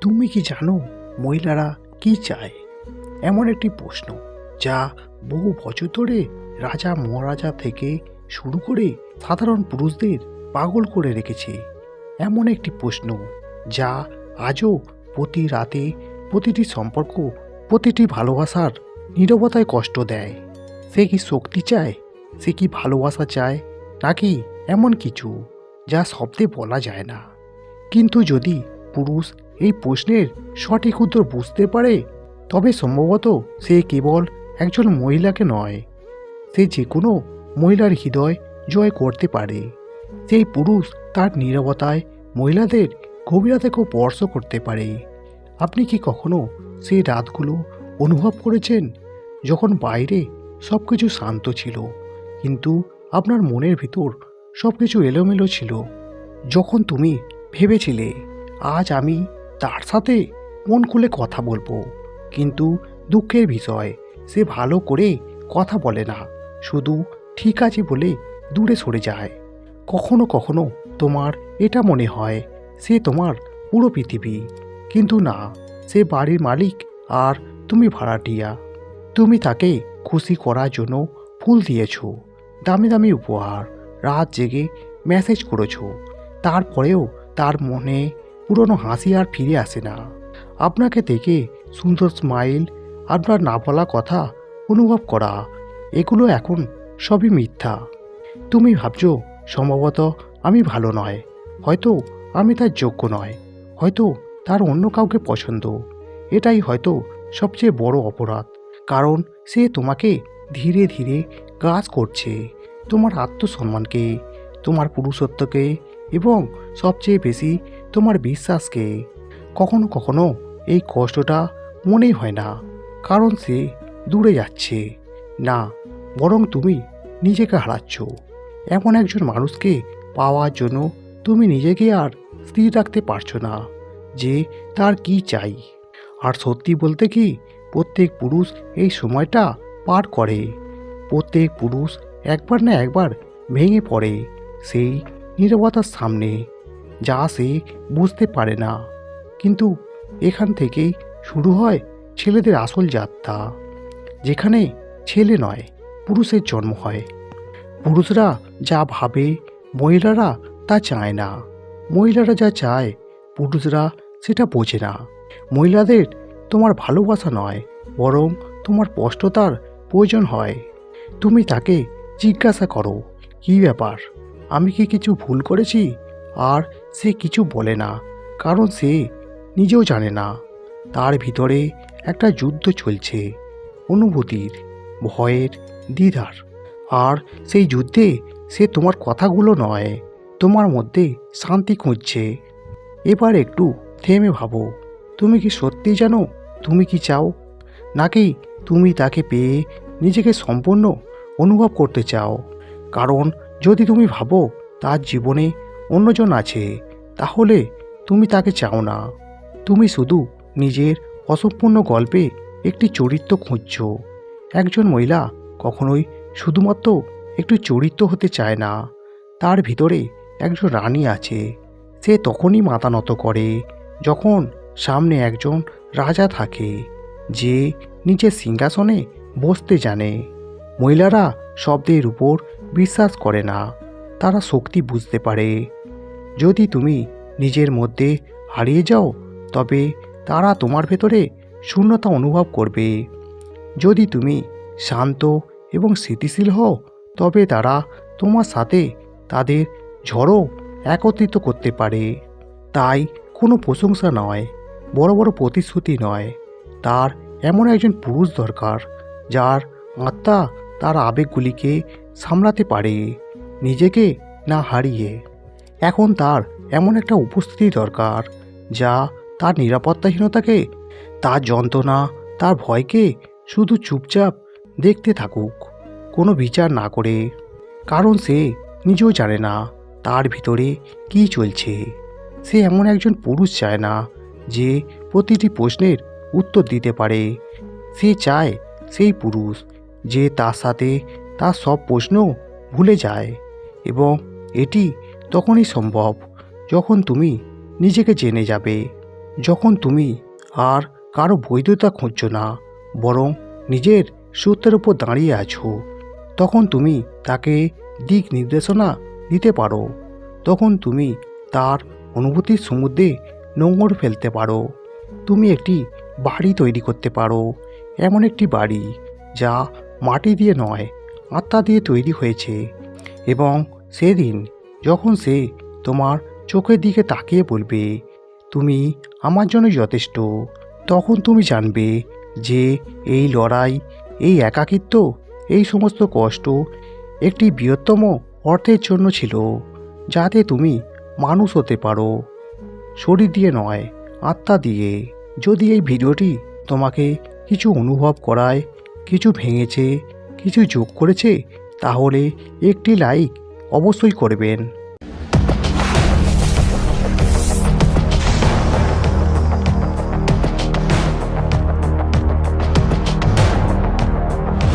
তুমি কি জানো মহিলারা কি চায়? এমন একটি প্রশ্ন যা বহু বছর ধরে রাজা মহারাজা থেকে শুরু করে সাধারণ পুরুষদের পাগল করে রেখেছে। এমন একটি প্রশ্ন যা আজও প্রতি রাতে প্রতিটি সম্পর্ক, প্রতিটি ভালোবাসার নীরবতায় কষ্ট দেয়। সে কি শক্তি চায়? সে কি ভালোবাসা চায়? নাকি এমন কিছু যা শব্দে বলা যায় না? কিন্তু যদি পুরুষ এই প্রশ্নের সঠিক উত্তর বুঝতে পারে, তবে সম্ভবত সে কেবল একজন মহিলাকে নয়, সে যে কোনো মহিলার হৃদয় জয় করতে পারে। সেই পুরুষ তার নীরবতায় মহিলাদের গভীরতাকেও স্পর্শ করতে পারে। আপনি কি কখনো সেই রাতগুলো অনুভব করেছেন যখন বাইরে সব কিছু শান্ত ছিল, কিন্তু আপনার মনের ভিতর সব কিছু এলোমেলো ছিল? যখন তুমি ভেবেছিলে, আজ আমি তার সাথে মন খুলে কথা বলব। কিন্তু দুঃখের বিষয়, সে ভালো করে কথা বলে না। শুধু ঠিক আছে বলে দূরে সরে যায়। কখনো কখনো তোমার এটা মনে হয়, সে তোমার পুরো পৃথিবী। কিন্তু না, সে বাড়ির মালিক আর তুমি ভাড়াটিয়া। তুমি তাকে খুশি করার জন্য ফুল দিয়েছ, দামি দামি উপহার, রাত জেগে মেসেজ করেছ। তারপরেও তার মনে পুরনো হাসি আর ফিরে আসে না। আপনাকে দেখে সুন্দর স্মাইল আপনার না বলা কথা অনুভব করা, এগুলো এখন সবই মিথ্যা। তুমি ভাবছ, সম্ভবত আমি ভালো নয়, হয়তো আমি তার যোগ্য নয়, হয়তো তার অন্য কাউকে পছন্দ। এটাই হয়তো সবচেয়ে বড় অপরাধ, কারণ সে তোমাকে ধীরে ধীরে কাজ করছে, তোমার আত্মসম্মানকে, তোমার পুরুষত্বকে এবং সবচেয়ে বেশি তোমার বিশ্বাসকে। কখনো কখনো এই কষ্টটা মনেই হয় না, কারণ সে দূরে যাচ্ছে। না, বরং তুমি নিজেকে হারাচ্ছ। এমন একজন মানুষকে পাওয়ার জন্য তুমি নিজেকে আর স্থির রাখতে পারছ না, যে তার কি চাই। আর সত্যি বলতে কি, প্রত্যেক পুরুষ এই সময়টা পার করে। প্রত্যেক পুরুষ একবার না একবার ভেঙে পড়ে, সেই নীরবতার সামনে যা সে বুঝতে পারে না। কিন্তু এখান থেকেই শুরু হয় ছেলেদের আসল যাত্রা, যেখানে ছেলে নয়, পুরুষের জন্ম হয়। পুরুষরা যা ভাবে, মহিলারা তা চায় না। মহিলারা যা চায়, পুরুষরা সেটা বোঝে না। মহিলাদের তোমার ভালোবাসা নয়, বরং তোমার স্পষ্টতার প্রয়োজন হয়। তুমি তাকে জিজ্ঞাসা করো, কী ব্যাপার? আমি কি কিছু ভুল করেছি? আর সে কিছু বলে না, কারণ সে নিজেও জানে না। তার ভিতরে একটা যুদ্ধ চলছে, অনুভূতির, ভয়ের, দ্বিধার। আর সেই যুদ্ধে সে তোমার কথাগুলো নয়, তোমার মধ্যে শান্তি খুঁজছে। এবার একটু থেমে ভাবো, তুমি কি সত্যি জানো? তুমি কি চাও? নাকি তুমি তাকে পেয়ে নিজেকে সম্পূর্ণ অনুভব করতে চাও? কারণ যদি তুমি ভাবো তার জীবনে অন্যজন আছে, তাহলে তুমি তাকে চাও না। তুমি শুধু নিজের অসম্পূর্ণ গল্পে একটি চরিত্র খুঁজছ। একজন মহিলা কখনোই শুধুমাত্র একটু চরিত্র হতে চায় না। তার ভিতরে একজন রানী আছে। সে তখনই মাথা নত করে যখন সামনে একজন রাজা থাকে, যে নিজের সিংহাসনে বসতে জানে। মহিলারা শব্দের উপর বিশ্বাস করে না, তারা শক্তি বুঝতে পারে। যদি তুমি নিজের মধ্যে হারিয়ে যাও, তবে তারা তোমার ভেতরে শূন্যতা অনুভব করবে। যদি তুমি শান্ত এবং স্থিতিশীল হও, তবে তারা তোমার সাথে তাদের ঝড়ও একত্রিত করতে পারে। তাই কোনো প্রশংসা নয়, বড় বড় প্রতিশ্রুতি নয়। তার এমন একজন পুরুষ দরকার, যার আত্মা তার আবেগগুলিকে সামলাতে পারে, নিজেকে না হারিয়ে। এখন তার এমন একটা উপস্থিতি দরকার, যা তার নিরাপত্তাহীনতাকে, তার যন্ত্রণা, তার ভয়কে শুধু চুপচাপ দেখতে থাকুক, কোনো বিচার না করে। কারণ সে নিজেও জানে না তার ভিতরে কী চলছে। সে এমন একজন পুরুষ চায় না, যে প্রতিটি প্রশ্নের উত্তর দিতে পারে। সে চায় সেই পুরুষ যে তার সাথে তার সব প্রশ্ন ভুলে যায় এবং এটি তখনই সম্ভব যখন তুমি নিজেকে জেনে যাবে, যখন তুমি আর কারও বৈধতা খুঁজছো না, বরং নিজের সত্যের উপর দাঁড়িয়ে আছো। তখন তুমি তাকে দিক নির্দেশনা দিতে পারো। তখন তুমি তার অনুভূতির সমুদ্রে নোঙর ফেলতে পারো। তুমি একটি বাড়ি তৈরি করতে পারো, এমন একটি বাড়ি যা মাটি দিয়ে নয়, আত্মা দিয়ে তৈরি হয়েছে। এবং সেদিন যখন সে তোমার চোখের দিকে তাকিয়ে বলবে, তুমি আমার জন্য যথেষ্ট, তখন তুমি জানবে যে এই লড়াই, এই একাকিত্ব, এই সমস্ত কষ্ট একটি বৃহত্তম অর্থের জন্য ছিল, যাতে তুমি মানুষ হতে পারো। শরীর দিয়ে নয়, আত্মা দিয়ে। যদি এই ভিডিওটি তোমাকে কিছু অনুভব করায় কিছু ভেঙেছে কিছু যোগ করেছে তাহলে একটি লাইক অবশ্যই করবেন।